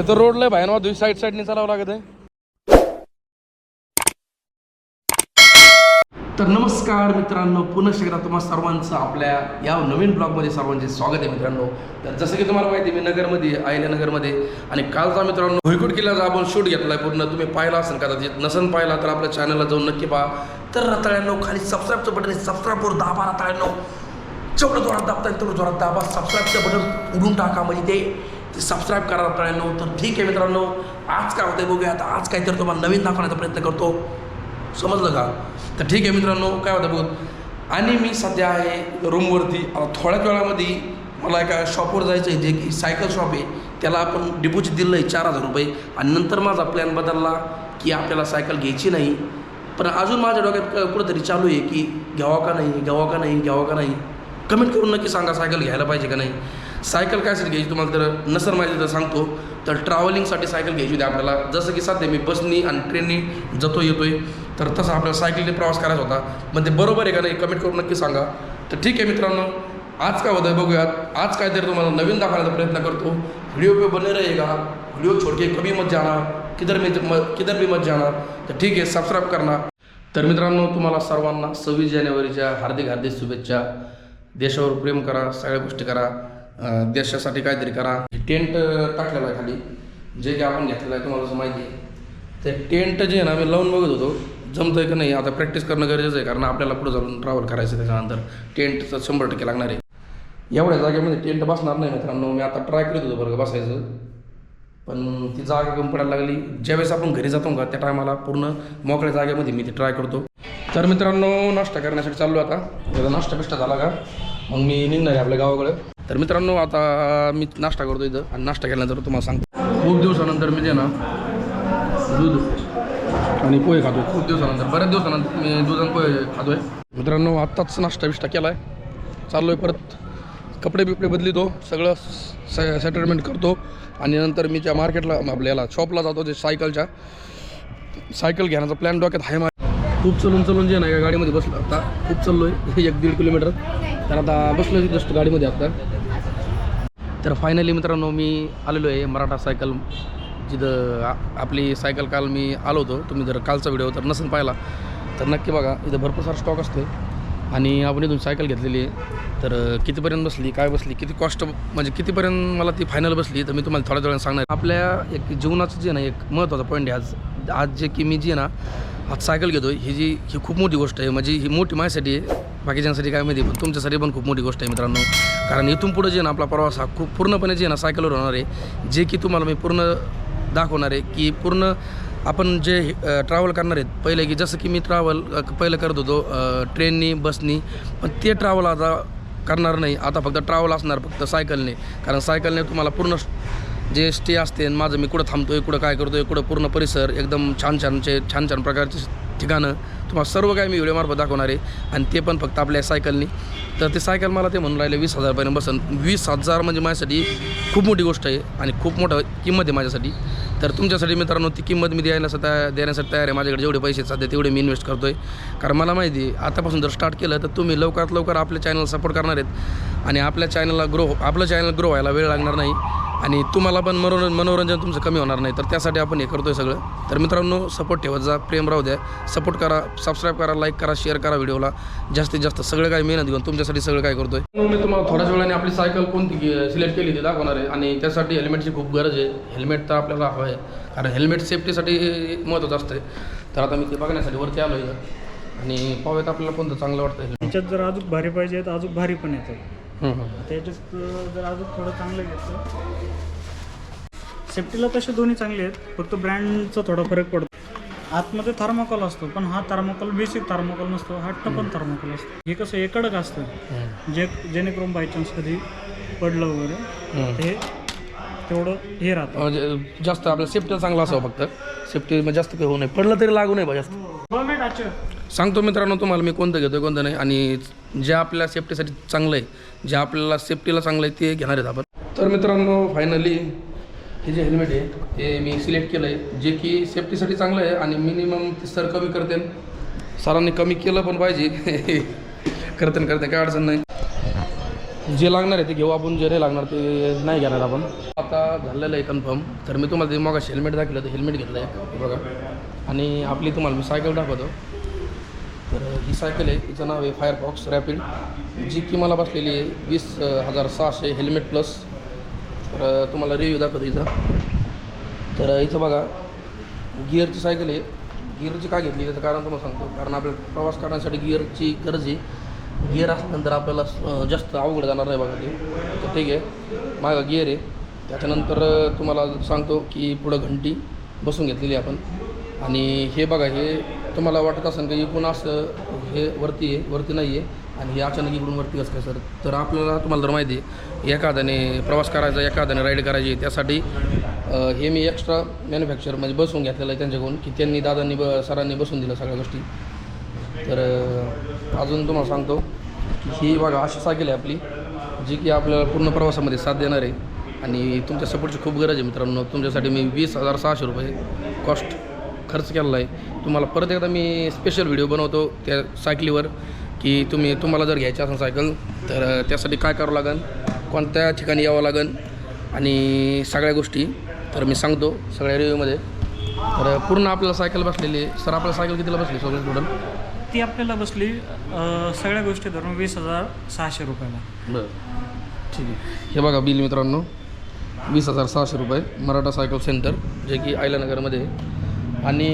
ते तर रोडला आहे भाई दुई साईड साईडने चालावं लागत आहे. तर नमस्कार मित्रांनो पुन्हा एकदा तुम्हा सर्वांचं आपल्या या नवीन ब्लॉगमध्ये सर्वांचे स्वागत आहे मित्रांनो. तर जसं की तुम्हाला माहिती आहे मी नगरमध्ये आहे, नगरमध्ये आणि कालचा मित्रांनो भुईकोट किल्ल्याचा आपण शूट घेतला आहे पूर्ण. तुम्ही पाहिला असेल कदाचित. नसन पाहिला तर आपल्या चॅनलला जाऊन नक्की पहा. तर रताळ्यांनो खाली सबस्क्राईबचं बटन आहे. सबस्क्राईबवर दाबा रताळ्यांनो. जेवढं जोरात दाबता येईल तेवढं जोरात दाबा. सबस्क्राईबचं बटन उडून टाका. म्हणजे ते ते सबस्क्राईब करा रताळ्यांनो तर ठीक आहे मित्रांनो आज काय होतं बघूया. आता आज काहीतरी तुम्हाला नवीन दाखवण्याचा प्रयत्न करतो. समजलं का? तर ठीक आहे मित्रांनो काय होतं बघ. आणि मी सध्या आहे रूमवरती आता थोड्याच वेळामध्ये मला एका शॉपवर जायचं आहे जे की सायकल शॉप आहे. त्याला आपण डिपॉझिट दिलं आहे चार हजार रुपये. आणि नंतर माझा प्लॅन बदलला की आपल्याला सायकल घ्यायची नाही. पण अजून माझ्या डोक्यात कुठंतरी चालू आहे की घ्यावा का नाही घ्यावा का नाही घ्यावा का नाही? कमेंट करून नक्की सांगा सायकल घ्यायला पाहिजे का नाही? सायकल कायसाठी घ्यायची तुम्हाला तर नसर माहिती तर सांगतो. तर ट्रॅव्हलिंगसाठी सायकल घ्यायची होती आपल्याला. जसं की सध्या मी बसनी आणि ट्रेननी जातो येतोय. तर तसं आपल्याला सायकलने प्रवास करायचा होता. पण ते बरोबर आहे का नाही कमेंट करून नक्की सांगा. तर ठीक आहे मित्रांनो आज काय होतं बघूयात. आज काहीतरी तुम्हाला नवीन दाखवण्याचा प्रयत्न करतो. व्हिडिओ पे बने रहेगा व्हिडिओ छोड़ के कभी मत जाना. किधर मी म- किधर भी मत जाना. तर ठीक आहे सबस्क्राईब करणार तर मित्रांनो तुम्हाला सर्वांना सव्वीस जानेवारीच्या हार्दिक हार्दिक शुभेच्छा. देशावर प्रेम करा सगळ्या गोष्टी करा. देशासाठी काहीतरी करा. टेंट टाकलेला आहे खाली. जे की आपण घेतलेलं आहे तुम्हाला माहिती आहे. ते टेंट जे आहे ना आम्ही लावून बघत होतो. जमतंय का नाही आता प्रॅक्टिस करणं गरजेचं आहे. कारण आपल्याला पुढे जाऊन ट्रॅव्हल करायचं त्याच्यानंतर. टेंटचं शंभर टक्के लागणार आहे. एवढ्या जागेमध्ये टेंट बसणार नाही मित्रांनो. मी आता ट्राय करत होतो बरं बसायचं. पण ती जागा कमी पडायला लागली. ज्यावेळेस आपण घरी जातो का त्या टायमाला पूर्ण मोकळ्या जागेमध्ये मी ते ट्राय करतो. तर मित्रांनो नाश्ता करण्यासाठी चाललो आता. जरा नाश्ता बिष्टा झाला का? मग मी निघणार आहे आपल्या गावाकडे. तर मित्रांनो आता मी नाश्ता करतो इथं आणि नाश्ता केल्यानंतर तुम्हाला सांगतो. खूप दिवसानंतर मी जे ना दूध आणि पोहे खातो खूप दिवसानंतर बऱ्याच दिवसानंतर मी दूध आणि पोहे खातोय. मित्रांनो आत्ताच नाश्ता बिष्टा केला आहे चाललो आहे परत. कपडे बिपडे बदलितो सगळं स सेटलमेंट करतो. आणि नंतर मी त्या मार्केटला आपल्याला शॉपला जातो जे सायकलच्या सायकल घेण्याचा प्लॅन डोक्यात आहे माझ्या खूप चलून चलून जे नाही गाडीमध्ये बसलो आता खूप चाललो आहे एक दीड किलोमीटर. तर आता बसलो जस्ट गाडीमध्ये आता. तर फायनली मित्रांनो मी आलेलो आहे मराठा सायकल जिथं आपली सायकल काल मी आलो होतो. तुम्ही जर कालचा व्हिडिओ तर नसेल पाहिला तर नक्की बघा इथं भरपूर सारा स्टॉक असतो आणि आपण इथून सायकल घेतलेली आहे. तर कितीपर्यंत बसली काय बसली किती कॉस्ट म्हणजे कितीपर्यंत मला ती फायनल बसली तर मी तुम्हाला थोड्या वेळाने सांगणार आपल्या एक जीवनाचं जे ना एक महत्त्वाचा पॉईंट आहे. आज आज जे की मी जी आहे ना आज सायकल घेतो ही जी ही खूप मोठी गोष्ट आहे. म्हणजे ही मोठी माझ्यासाठी आहे. बाकीच्यांसाठी काय माहिती पण तुमच्यासाठी पण खूप मोठी गोष्ट आहे मित्रांनो. कारण इथून पुढे जे ना आपला प्रवास हा खूप पूर्णपणे जे ना सायकलवर होणार आहे. जे की तुम्हाला मी पूर्ण दाखवणार आहे की पूर्ण आपण जे ट्रॅव्हल करणार आहेत. पहिले की जसं की मी ट्रॅव्हल पहिलं करत होतो ट्रेननी बसनी पण ते ट्रॅव्हल आता करणार नाही. आता फक्त ट्रॅव्हल असणार फक्त सायकलने कारण सायकलने तुम्हाला पूर्ण जे स्टे असते आणि माझं मी कुठं थांबतो आहे कुठं काय करतो आहे कुठं पूर्ण परिसर एकदम छान छानचे छान छान प्रकारचे ठिकाणं. तुम्हाला सर्व काही मी व्हिडिओमार्फत दाखवणार आहे. आणि ते पण फक्त आपल्या सायकलनी. तर ते सायकल मला ते म्हणून राहिले वीस हजारपर्यंत बसन. वीस हजार म्हणजे माझ्यासाठी खूप मोठी गोष्ट आहे आणि खूप मोठं किंमत आहे माझ्यासाठी. तर तुमच्यासाठी मित्रांनो ती किंमत मी द्यायला सध्या देण्यासाठी तयार आहे. माझ्याकडे जेवढे पैसे सध्या तेवढे मी इन्व्हेस्ट करतो आहे कारण मला माहिती आहे आतापासून जर स्टार्ट केलं तर तुम्ही लवकरात लवकर आपल्या चॅनल सपोर्ट करणार आहेत. आणि आपल्या चॅनलला ग्रो आपलं चॅनल ग्रो व्हायला वेळ लागणार नाही. आणि तुम्हाला पण मनोर मनोरंजन तुमचं कमी होणार नाही. तर त्यासाठी आपण हे करतो आहे सगळं. तर मित्रांनो सपोर्ट ठेवत जा प्रेम राहू द्या. सपोर्ट करा सबस्क्राईब करा लाईक करा शेअर करा व्हिडिओला जास्तीत जास्त सगळं काय मेहनत घेऊन तुमच्यासाठी सगळं काय करतोय. मी तुम्हाला थोड्याच वेळाने आपली सायकल कोणती सिलेक्ट केली ती दाखवणार आहे. आणि त्यासाठी हेल्मेटची खूप गरज आहे. हेल्मेट तर आपल्याला हवं आहे. कारण हेल्मेट सेफ्टीसाठी महत्त्वाचं असतं. तर आता मी ते बघण्यासाठी वरती आलो आहे आणि पाहूयात आपल्याला कोणतं चांगलं वाटतं त्याच्यात जर अजून भारी पाहिजे तर अजून भारी पण येतं. त्याच्यात जर अजून थोडं चांगलं घेतलं. सेफ्टीला तसे दोन्ही चांगले आहेत. फक्त ब्रँडचा थोडा फरक पडतो. आतमध्ये थर्माकोल असतो पण हा थर्माकोल बेसिक थर्माकोल नसतो हट्ट पण थर्माकोल असतो. हे कसं एकडक असतं. जे जेणेकरून बायचान्स कधी पडलं वगैरे हं. ते तेवढं हे राहतं. म्हणजे जास्त आपल्याला सेफ्टीला चांगलं असावं फक्त. सेफ्टी म्हणजे जास्त काही होऊ नये. पडलं तरी लागू नये बा जास्त. सांगतो मित्रांनो तुम्हाला मी कोणतं घेतो कोणतं नाही. आणि जे आपल्या सेफ्टीसाठी चांगलं आहे जे आपल्याला सेफ्टीला चांगलं आहे ते घेणार आहेत आपण. तर मित्रांनो फायनली हे जे हेल्मेट आहे ते मी सिलेक्ट केलं आहे जे की सेफ्टीसाठी चांगलं आहे आणि मिनिमम ते सर कमी करते सरांनी कमी केलं पण पाहिजे. करते करते काय अडचण नाही. जे लागणार आहे ते घेऊ आपण जे नाही लागणार ते नाही घेणार आपण. आता झालेलं आहे कन्फर्म तर मी तुम्हाला ते मग हेल्मेट दाखवलं तर हेल्मेट घेतलं आहे बघा. आणि आपली तुम्हाला मी सायकल दाखवतो. तर ही सायकल आहे हिचं नाव आहे फायरफॉक्स रॅपिड जी की मला बसलेली आहे वीस हजार सहाशे हेल्मेट प्लस तर तुम्हाला रिव्ह्यू दाखवतो हिचा तर हिचं बघा गिअरची सायकल आहे. गिअरची का घेतली त्याचं कारण तुम्हाला सांगतो. कारण आपल्याला प्रवास करण्यासाठी गिअरची गरज आहे. गिअर असल्यानंतर आपल्याला जास्त अवघड जाणार नाही बघा ते. तर ठीक आहे. मागं गिअर आहे. त्याच्यानंतर तुम्हाला सांगतो की पुढं घंटी बसून घेतलेली आपण. आणि हे बघा हे तुम्हाला वाटत असेल की इकून असं हे वरती आहे वरती नाही आहे आणि हे अचानक इकडून वरती कसं काय सर तर आपल्याला तुम्हाला जर माहिती आहे एखाद्याने प्रवास करायचा एखाद्याने राईड करायची त्यासाठी हे मी एक्स्ट्रा मॅन्युफॅक्चर म्हणजे बसवून घेतलेलं आहे त्यांच्याकडून की त्यांनी दादांनी ब सरांनी बसून दिलं सगळ्या गोष्टी. तर अजून तुम्हाला सांगतो की ही बघा अशी सायकल आहे आपली जी की आपल्याला पूर्ण प्रवासामध्ये साथ देणार आहे. आणि तुमच्या सपोर्टची खूप गरज आहे मित्रांनो. तुमच्यासाठी मी वीस हजार सहाशे रुपये कॉस्ट खर्च केलेला आहे. तुम्हाला परत एकदा मी स्पेशल व्हिडिओ बनवतो त्या सायकलीवर. की तुम्ही तुम्हाला जर घ्यायची असेल सायकल तर त्यासाठी काय करावं लागेल कोणत्या ठिकाणी यावं लागेल आणि सगळ्या गोष्टी तर मी सांगतो सगळ्या रिव्ह्यूमध्ये तर पूर्ण आपल्याला सायकल बसलेली सर आपल्याला सायकल कितीला बसली सगळं टोटल ती आपल्याला बसली सगळ्या गोष्टी धरून वीस हजार सहाशे रुपयाला. बरं. ठीक आहे. हे बघा बिल मित्रांनो. वीस हजार सहाशे रुपये मराठा सायकल सेंटर जे की आयलानगरमध्ये आणि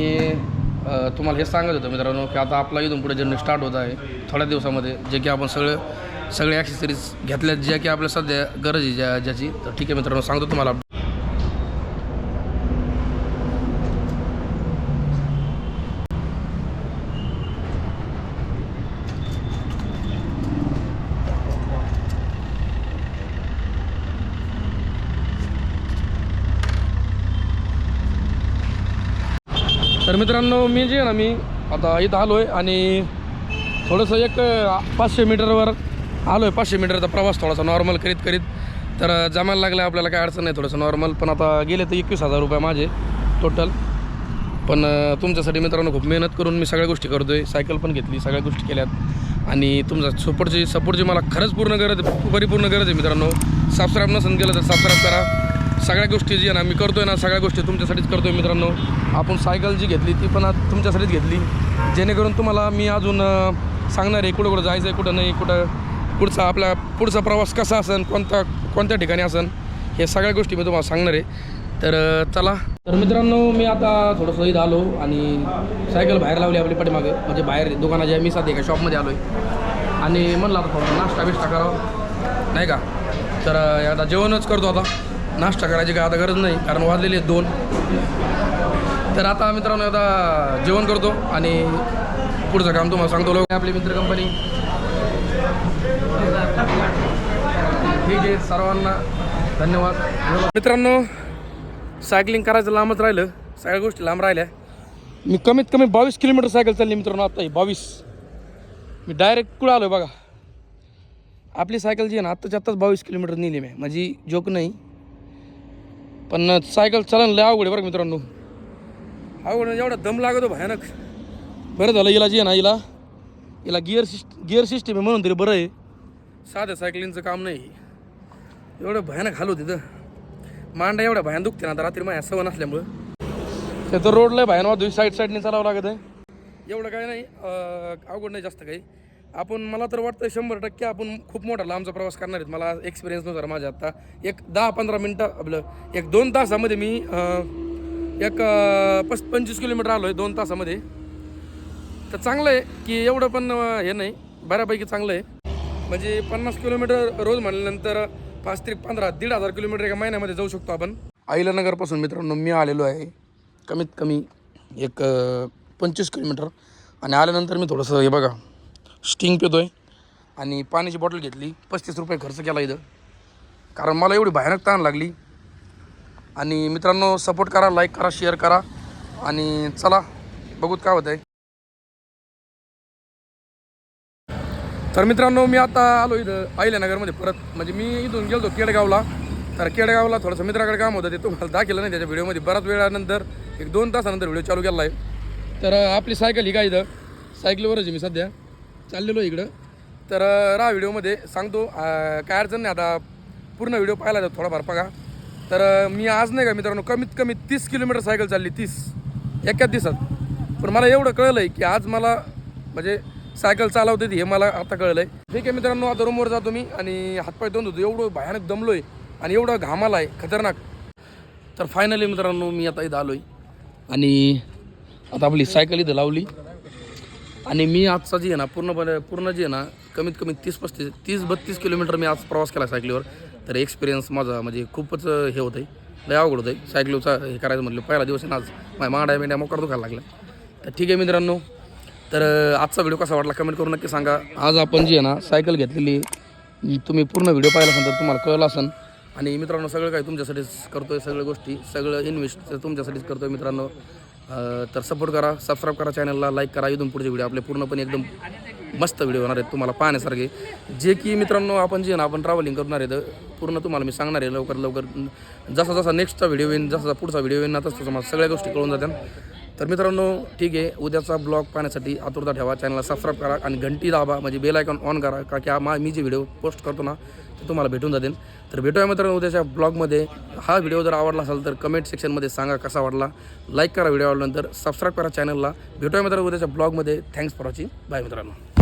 तुम्हाला हे सांगत होतं मित्रांनो की आता आपला इथून पुढे जर्नी स्टार्ट होत आहे. थोड्या दिवसामध्ये जे की आपण सगळं सगळे ॲक्सेसरीज घेतल्या ज्या की आपल्या सध्या गरज आहे ज्या ज्याची. तर ठीक आहे मित्रांनो सांगतो तुम्हाला. तर मित्रांनो मी जे ना मी आता इथं आलो आहे आणि थोडंसं एक पाचशे मीटरवर आलो आहे पाचशे मीटरचा प्रवास थोडासा नॉर्मल करीत करीत. तर जमायला लागलं आपल्याला काय अडचण नाही थोडंसं नॉर्मल पण आता गेले तर एकवीस हजार रुपये माझे टोटल पण तुमच्यासाठी मित्रांनो खूप मेहनत करून मी सगळ्या गोष्टी करतो आहे सायकल पण घेतली सगळ्या गोष्टी केल्यात. आणि तुमचा सपोर्टची सपोर्टची मला खरंच पूर्ण गरज आहे परिपूर्ण गरज आहे मित्रांनो. सबस्क्राईब नसेल केलं तर सबस्क्राईब करा. सगळ्या गोष्टी जी आहे ना मी करतो आहे ना सगळ्या गोष्टी तुमच्यासाठीच करतो आहे मित्रांनो. आपण सायकल जी घेतली ती पण आज तुमच्यासाठीच घेतली. जेणेकरून तुम्हाला मी अजून सांगणार आहे कुठं कुठं जायचं आहे कुठं नाही कुठं पुढचा आपला पुढचा प्रवास कसा असेल कोणता कोणत्या ठिकाणी असेल हे सगळ्या गोष्टी मी तुम्हाला सांगणार आहे. तर चला. तर मित्रांनो मी आता थोडंसं इथं आलो आणि सायकल बाहेर लावली आपली पाठीमागे. म्हणजे बाहेर दुकानाच्या मी सध्या एका शॉपमध्ये आलो आहे आणि म्हणलं आता थोडं नाश्ता बिष्टा करावं. नाही का? तर आता जेवणच करतो आता. नाश्ता करायची काय आता गरज नाही कारण वाजलेली आहेत दोन. तर आता मित्रांनो आता जेवण करतो आणि पुढचं काम तुम्हाला सांगतो. लोक आपली मित्र कंपनी ठीक आहे सर्वांना धन्यवाद. मित्रांनो सायकलिंग करायचं लांबच राहिलं. सगळ्या गोष्टी लांब राहिल्या. मी कमीत कमी बावीस किलोमीटर सायकल चालली मित्रांनो आता ही बावीस. मी डायरेक्ट कुठं आलो बघा. आपली सायकल जी आहे ना आत्ताच्या आत्ताच बावीस किलोमीटर नेली मी. माझी जोक नाही. पण सायकल चालन लय अवघड आहे बरं का मित्रांनो. अवघड म्हणजे एवढा दम लागतो भयानक. बरं झालं हिला जी ना हिला हिला गिअर सिस्ट गिअर सिस्टीम आहे म्हणून तरी बरं आहे. साध्या सायकलिंगचं काम नाही. एवढं भयानक हाल होते तर मांडा एवढ्या भयान दुखते ना आता रात्री माझ्या सवय नसल्यामुळं. ते तर रोडला भयान वाहतोय साईड साईडने चालावं लागत आहे. एवढं काय नाही अं, अवघड नाही जास्त काही. आपण मला तर वाटतं शंभर टक्के आपण खूप मोठा लांबचा प्रवास करणार आहेत. मला एक्सपिरियन्स नव्हता माझ्या आता एक दहा पंधरा मिनटं आपलं एक दोन तासामध्ये मी एक पस पंचवीस किलोमीटर आलो आहे दोन तासामध्ये. तर चांगलं आहे की एवढं पण हे नाही बऱ्यापैकी चांगलं आहे. म्हणजे पन्नास किलोमीटर रोज म्हणल्यानंतर पाच ते पंधरा दीड हजार किलोमीटर एका महिन्यामध्ये जाऊ शकतो आपण. आईलानगरपासून मित्रांनो मी आलेलो आहे कमीत कमी एक पंचवीस किलोमीटर. आणि आल्यानंतर मी थोडंसं हे बघा स्टिंग पितो आहे आणि पाण्याची बॉटल घेतली. पस्तीस रुपये खर्च केला इथं. कारण मला एवढी भयानक ताण लागली. आणि मित्रांनो सपोर्ट करा लाईक करा शेअर करा. आणि चला बघूत काय होतं आहे तर मित्रांनो मी आता आलो इथं अहिल्यानगरमध्ये परत. म्हणजे मी इथून गेलो केडगावला. तर केडगावला थोडंसं मित्राकडे काम होतं ते तुम्हाला दाखवलं नाही त्याच्या व्हिडिओमध्ये बऱ्याच वेळानंतर एक दोन तासानंतर व्हिडिओ चालू केला आहे. तर आपली सायकल ही काय इथं? सायकलीवरच आहे मी सध्या. चाललेलो आहे इकडं. तर राहा व्हिडिओमध्ये सांगतो काय अडचण नाही. आता पूर्ण व्हिडिओ पाहिला जातो थोडाफार बघा. तर मी आज नाही का मित्रांनो कमीत कमी तीस किलोमीटर सायकल चालली तीस. एकाच दिवसात. पण मला एवढं कळलं आहे की आज मला म्हणजे सायकल चालवते येते हे मला आता कळलं आहे ठीक आहे मित्रांनो आता रूमवर जातो मी आणि हातपाय दोन होतो एवढं भयानक दमलो आहे आणि एवढं घामाला आहे खतरनाक. तर फायनली मित्रांनो मी आता इथं आलो आहे आणि आता आपली सायकल इथं लावली. आणि मी आजचा जी आहे ना पूर्णपणे पूर्ण जी आहे ना कमीत कमी तीस पस्तीस तीस बत्तीस किलोमीटर मी आज प्रवास केला सायकलीवर. तर एक्सपिरियन्स माझा म्हणजे खूपच हे होतं आहे लय अवघड होतं आहे सायकलीचा हे करायचं म्हटलं पहिला दिवस आहे ना आज माझ्या मांड्या मेंढ्या मोकार दुखायला लागला. तर ठीक आहे मित्रांनो. तर आजचा व्हिडिओ कसा वाटला कमेंट करून नक्की सांगा. आज आपण जी आहे ना सायकल घेतलेली तुम्ही पूर्ण व्हिडिओ पाहिला असेल तर तुम्हाला कळलं असेल. आणि मित्रांनो सगळं काही तुमच्यासाठीच करतो आहे सगळ्या गोष्टी सगळं इन्व्हेस्ट तुमच्यासाठीच करतो आहे मित्रांनो. तर सपोर्ट करा सबस्क्राईब करा चॅनलला लाईक करा. इथून पुढचे व्हिडिओ आपले पूर्णपणे एकदम मस्त व्हिडिओ होणार आहेत तुम्हाला पाहण्यासारखे. जे की मित्रांनो आपण जे ना आपण ट्रॅव्हलिंग करणार आहे तर पूर्ण तुम्हाला मी सांगणार आहे लवकर लवकर. जसा जसा नेक्स्टचा व्हिडिओ येईन जसा जसा पुढचा व्हिडिओ येईन ना तसं तुम्हाला सगळ्या गोष्टी कळून जातात तर मित्रांनो ठीक आहे उद्याचा ब्लॉग पाहण्यासाठी आतुरता ठेवा चॅनलला सबस्क्राईब करा आणि घंटी दाबा म्हणजे बेल आयकॉन ऑन करा का की मा मी जे व्हिडिओ पोस्ट करतो ना ते तुम्हाला भेटून जातील. तर भेटूया मित्रांनो उद्याच्या ब्लॉगमध्ये हा व्हिडिओ जर आवडला असेल तर कमेंट सेक्शनमध्ये सांगा कसा वाटला. लाईक करा व्हिडिओ आवडल्यानंतर सबस्क्राईब करा चॅनलला भेटूया मित्रांनो उद्याच्या ब्लॉगमध्ये थँक्स फॉर वॉचिंग बाय मित्रांनो.